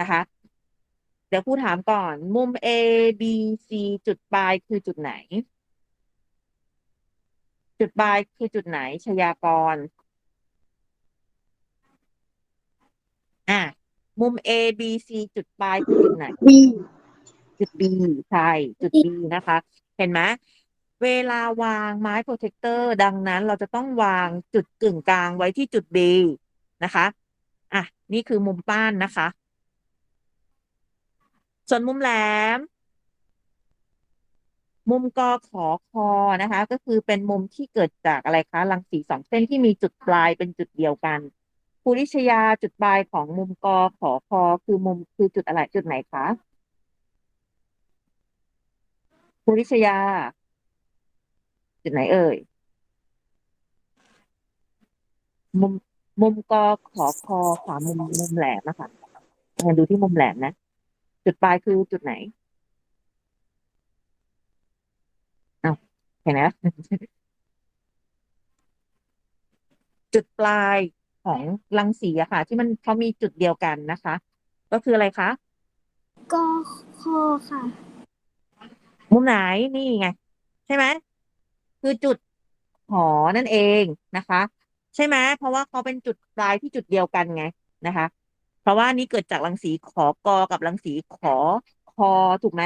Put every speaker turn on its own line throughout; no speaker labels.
นะคะ เดี๋ยวครูถามก่อน มุม A B C จุดปลายคือจุดไหน จุดปลายคือจุดไหนชยากร อะ มุม A B C จุดปลายคือจุดไหน
บี
จุด B ใช่ จุด B นะคะ เห็นไหมเวลาวางไม้โปรเทคเตอร์ดังนั้นเราจะต้องวางจุดกึ่งกลางไว้ที่จุด B นะคะ อะ นี่คือมุมป้านนะคะ ส่วนมุมแหลม มุมกอขอคอนะคะ ก็คือเป็นมุมที่เกิดจากอะไรคะรังสีสองเส้นที่มีจุดปลายเป็นจุดเดียวกันภูริชยาจุดปลายของมุมกอขอคอคือมุมคือจุดอะไรจุดไหนคะภูริชยา จุดไหนเอ่ย มุมมุมกอขอคอขวามุมมุมแหลมนะคะมาดูที่มุมแหลมนะ จุดปลายคือจุดไหนอ้าวเห็นไหมจุดปลายของรังสีอะค่ะ ที่มันเขามีจุดเดียวกันนะคะ ก็คืออะไรคะ
กอคอค่ะ
มุมไหนนี่ไง ใช่ไหมคือจุดหอนั่นเองนะคะ ใช่ไหมเพราะว่าเขาเป็นจุดปลายที่จุดเดียวกันไงนะคะ เพราะว่านี่เกิดจากรังสีขอกอกับรังสีขอคอถูกไหม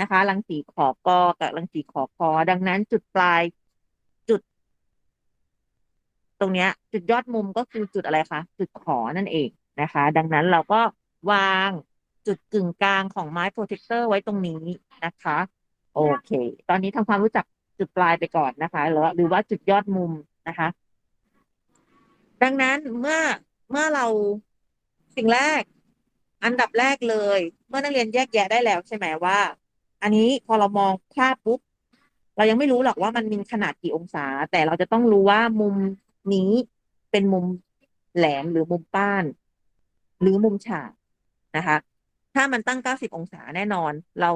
นะคะรังสีขอกอกับรังสีขอคอดังนั้นจุดปลายจุด ตรงเนี้ย จุดยอดมุมก็คือจุดอะไรคะจุดขอนั่นเองนะคะ ดังนั้นเราก็วางจุดกึ่งกลางของไม้โปรเทคเตอร์ไว้ตรงนี้นะคะ โอเค ตอนนี้ทำความรู้จักจุดปลายไปก่อนนะคะหรือหรือว่าจุดยอดมุมนะคะ ดังนั้นเมื่อเมื่อเรา สิ่งแรก อันดับแรกเลย เมื่อนักเรียนแยกแยะได้แล้วใช่ไหมว่า อันนี้พอเรามองภาพปุ๊บเรายังไม่รู้หรอกว่ามันมีขนาดกี่องศา แต่เราจะต้องรู้ว่ามุมนี้เป็นมุมแหลมหรือมุมป้าน หรือมุมฉากนะคะ ถ้ามันตั้งเก้าสิบองศาแน่นอน เรา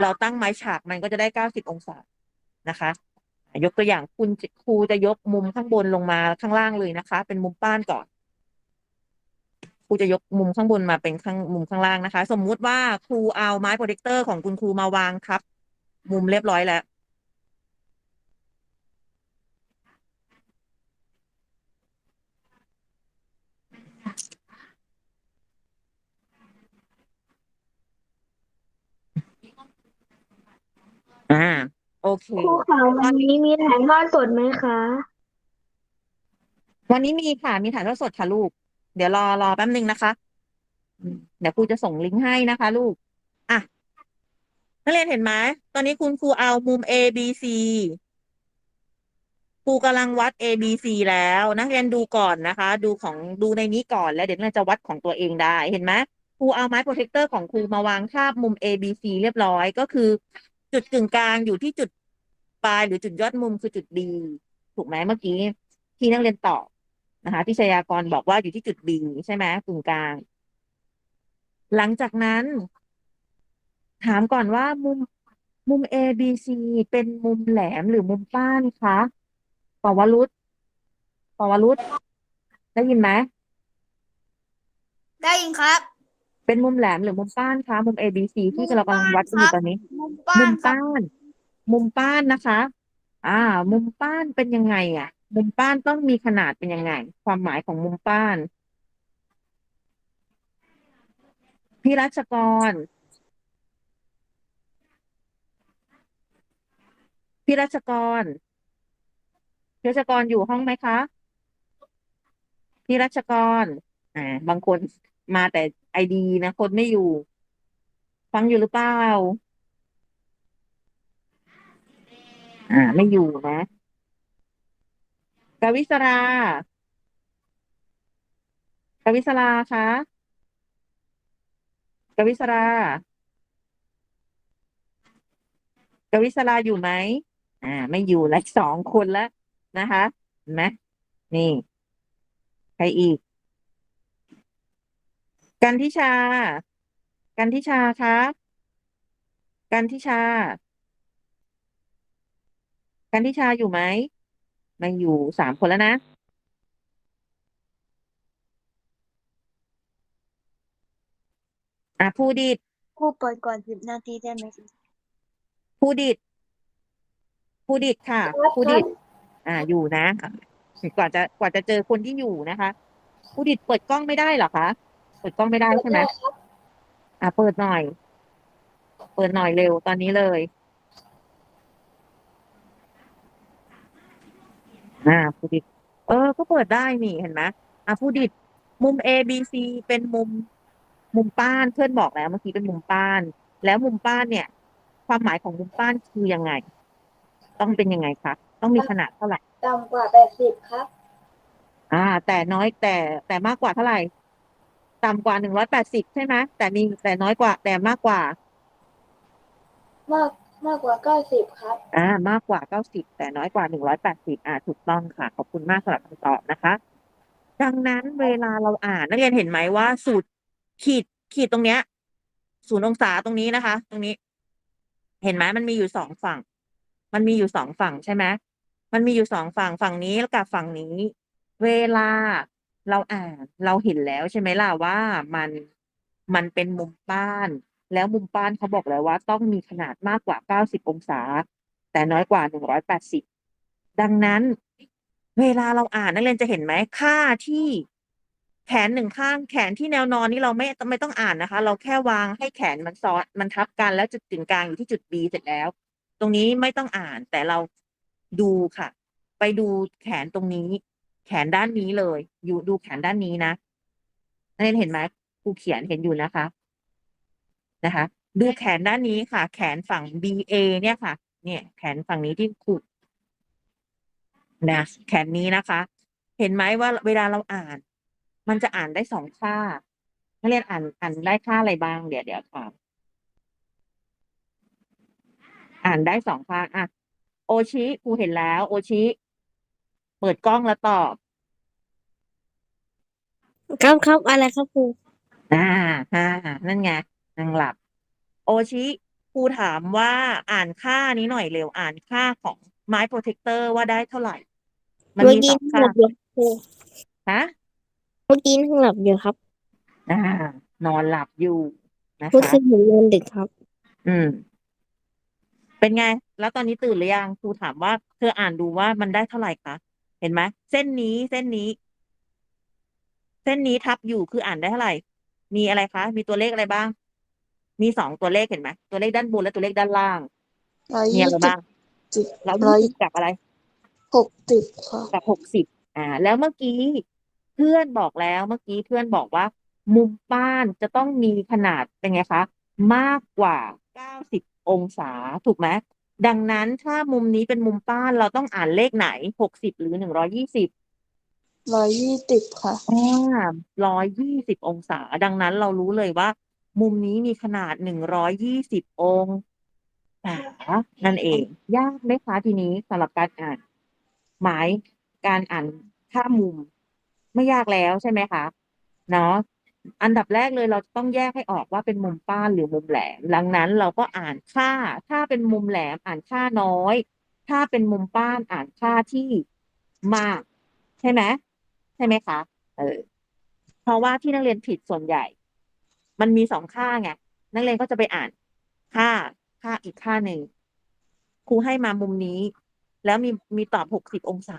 เราตั้งไม้ฉากมันก็จะได้เก้าสิบองศานะคะ ยกตัวอย่างคุณครูจะยกมุมข้างบนลงมาข้างล่างเลยนะคะ เป็นมุมป้านก่อน รูจะยกมุมข้างบนมาเป็นข้างมุมข้างล่างนะคะ สมมุติว่าครูเอาไม้โปรเจคเตอร์ของคุณครูมาวางครับ มุมเรียบร้อยแล้วอ่า โอเค
ครูค่ะวันนี้มีถ่ายทอดสดไหมคะ
วันนี้มีค่ะ มีถ่ายทอดสดค่ะลูก เดี๋ยวรอรอแป๊บนึงนะคะอืมเดี๋ยวครูจะส่งลิงก์ให้นะคะ ลูก อะ นักเรียนเห็นไหม ตอนนี้คุณครูเอามุม A B C ครูกำลังวัด A B C แล้วนักเรียนดูก่อนนะคะ ดูของดูในนี้ก่อนแล้วเดี๋ยวนักเรียนจะวัดของตัวเองได้เห็นไหมครูเอาไม้โปรเทคเตอร์ของครูมาวางคาบมุม A B C เรียบร้อยก็คือ จุดกึ่งกลางอยู่ที่จุดปลายหรือจุดยอดมุมคือจุด B ถูกไหมเมื่อกี้ที่นักเรียนตอบ นะคะที่ชยากรบอกว่าอยู่ที่จุด B ใช่ไหมกึ่งกลาง หลังจากนั้น ถามก่อนว่ามุมมุม A B C เป็นมุมแหลมหรือมุมป้านคะปวรุษปวรุษได้ยินไหม
ได้ยินครับ
เป็นมุมแหลมหรือมุมป้านคะมุม A B C ที่เรากำลังวัดกันอยู่ตอนนี้
มุมป้า
มุ
น
ม
ครับ
ป้าน มุมป้านนะคะ อ่า มุมป้านเป็นยังไง อะ มุมป้านต้องมีขนาดเป็นยังไง ความหมายของมุมป้าน พี่รัชกร พี่รัชกรพี่รัชกรอยู่ห้องไหมคะพี่รัชกร อ่า บางคนมาแต่ไอดีนะ คนไม่อยู่ ฟังอยู่หรือเปล่า อ่า ไม่อยู่นะ กวิศรากวิศราคะกวิศรากวิศราอยู่ไหมอ่า ไม่อยู่แล้วสองคนแล้วนะคะเห็นไหมนี่ ใครอีก กันทิชา กันทิชาคะกันทิชา กันทิชาอยู่ไหม ไม่อยู่สามคนแล้วนะ อะผู้ดิด
ครูเปิดก่อนสิบนาทีได้ไหมคะ
ผู้ดิดผู้ดิดค่ะ ผู้ดิดอ่าอยู่นะอะกว่าจะกว่าจะเจอคนที่อยู่นะคะ ผู้ดิดเปิดกล้องไม่ได้เหรอคะ เปิดกล้องไม่ได้ใช่ไหมอ่าเปิดหน่อย เปิดหน่อยเร็วตอนนี้เลย อ่าผู้ดิดเออ ก็เปิดได้นี่เห็นไหมอะผู้ดิดมุม A B C เป็นมุมมุมป้านเพื่อนบอกแล้วเมื่อกี้เป็นมุมป้าน แล้วมุมป้านเนี่ย ความหมายของมุมป้านคือยังไง ต้องเป็นยังไงคะต้องมีขนาดเท่าไหร่
ต่ำกว่าแปดสิบครับ
อ่า แต่น้อยแต่แต่มากกว่าเท่าไหร่ต่ำกว่าหนึ่งร้อยแปดสิบใช่ไหมแต่มีแต่น้อยกว่าแต่มากกว่า
มาก มากกว่าเก้าสิบครับ
อ่า มากกว่าเก้าสิบแต่น้อยกว่าหนึ่งร้อยแปดสิบอ่า ถูกต้องค่ะ ขอบคุณมากสำหรับคำตอบนะคะ ดังนั้นเวลาเราอ่านนักเรียนเห็นไหมว่า สูตรขีดขีดตรงเนี้ยศูนย์องศาตรงนี้นะคะ ตรงนี้ เห็นไหมมันมีอยู่สองฝั่ง มันมีอยู่สองฝั่งใช่ไหมมันมีอยู่สองฝั่งฝั่งนี้กับฝั่งนี้ เวลาเราอ่านเราเห็นแล้วใช่ไหมล่ะว่ามันมันเป็นมุมป้าน แล้วมุมป้านเขาบอกแล้วว่าต้องมีขนาดมากกว่า 90 องศา แต่น้อยกว่า 180 ดังนั้น เวลาเราอ่านนักเรียนจะเห็นไหมค่าที่แขนหนึ่งข้างแขนที่แนวนอนนี่เราไม่ไม่ต้องอ่านนะคะ เราแค่วางให้แขนมันซ้อนมันทับกันแล้วจุดกึ่งกลางอยู่ที่จุด B เสร็จแล้ว ตรงนี้ไม่ต้องอ่านแต่เราดูค่ะ ไปดูแขนตรงนี้ แขนด้านนี้เลย อยู่ดูแขนด้านนี้นะนักเรียนเห็นไหมครูเขียนเห็นอยู่นะคะ นะคะ ดูแขนด้านนี้ค่ะ แขนฝั่ง BA เนี่ยค่ะ เนี่ย แขนฝั่งนี้ที่ครูนะแขนนี้นะคะ เห็นไหมว่าเวลาเราอ่าน มันจะอ่านได้สองค่านักเรียนอ่านอ่านได้ค่าอะไรบ้าง เดี๋ยวเดี๋ยวถามอ่านได้สองค่าอะโอชิครูเห็นแล้ว โอชิ เปิดกล้องแล้วตอบ
ครับครับอะไรครับครู
อ่าฮ่านั่นไง นางหลับ โอชิครูถามว่าอ่านค่านี้หน่อยเร็วอ่านค่าของไม้โปรเทคเตอร์ว่าได้เท่าไหร่ มัน
เมื่อ
มีส
กี้
อง
นั่ง
ค่า
หลับอยู่ครู
ฮะ
เมื่อกี้นั่งหลับอยู่ครับ
อ่านอนหลับอยู่นะ
เมื่อ
คะ
คืนผมนอนดึกครับ
อืม เป็นไง แล้วตอนนี้ตื่นหรือยังครูถามว่าเธออ่านดูว่ามันได้เท่าไหร่คะเห็นไหมเส้นนี้เส้นนี้ เส้นนี้ทับอยู่คืออ่านได้เท่าไหร่ มีอะไรคะ มีตัวเลขอะไรบ้าง มีสองตัวเลขเห็นไหมตัวเลขด้านบนและตัวเลขด้านล่าง
ร้อย
มี
ยี่
อะไร
สิบ
บ้าง
จิบ
แล้ว
ร้อย
ยี่สิบกับอะไร
หกสิบค่ะ
กับหกสิบอ่า แล้วเมื่อกี้เพื่อนบอกแล้วเมื่อกี้เพื่อนบอกว่า มุมป้านจะต้องมีขนาดเป็นไงคะมากกว่าเก้าสิบองศาถูกไหมดังนั้นถ้ามุมนี้เป็นมุมป้านเราต้องอ่านเลขไหนหกสิบหรือหนึ่งร้อยี่สิบ
ร้อยยี่สิบค่ะ
อ่าร้อยยี่สิบองศา ดังนั้นเรารู้เลยว่า มุมนี้มีขนาดหนึ่งร้อยยี่สิบองศานั่นเอง ยากไหมคะทีนี้สำหรับการอ่าน หมายการอ่านค่ามุม ไม่ยากแล้วใช่ไหมคะเนาะอันดับแรกเลยเราต้องแยกให้ออกว่าเป็นมุมป้านหรือมุมแหลมดังนั้นเราก็อ่านค่า ถ้าเป็นมุมแหลมอ่านค่าน้อย ถ้าเป็นมุมป้านอ่านค่าที่มาก ใช่ไหมใช่ไหมคะ เออ เพราะว่าที่นักเรียนผิดส่วนใหญ่ มันมีสองค่าไงนักเรียนก็จะไปอ่านค่าค่าอีกค่าหนึ่งครูให้มามุมนี้ แล้วมีมีตอบหกสิบองศา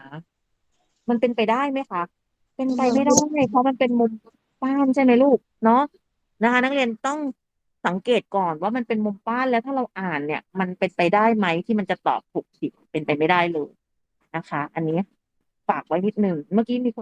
มันเป็นไปได้ไหมคะ เป็นไปไม่ได้เพราะมันเป็นมุมป้านใช่ไหมลูกเนาะนะคะ นักเรียนต้องสังเกตก่อนว่ามันเป็นมุมป้านแล้วถ้าเราอ่านเนี่ย มันเป็นไปได้ไหมที่มันจะตอบหกสิบเป็นไปไม่ได้เลยนะคะ อันนี้ฝากไว้นิดหนึ่งเมื่อกี้มีคน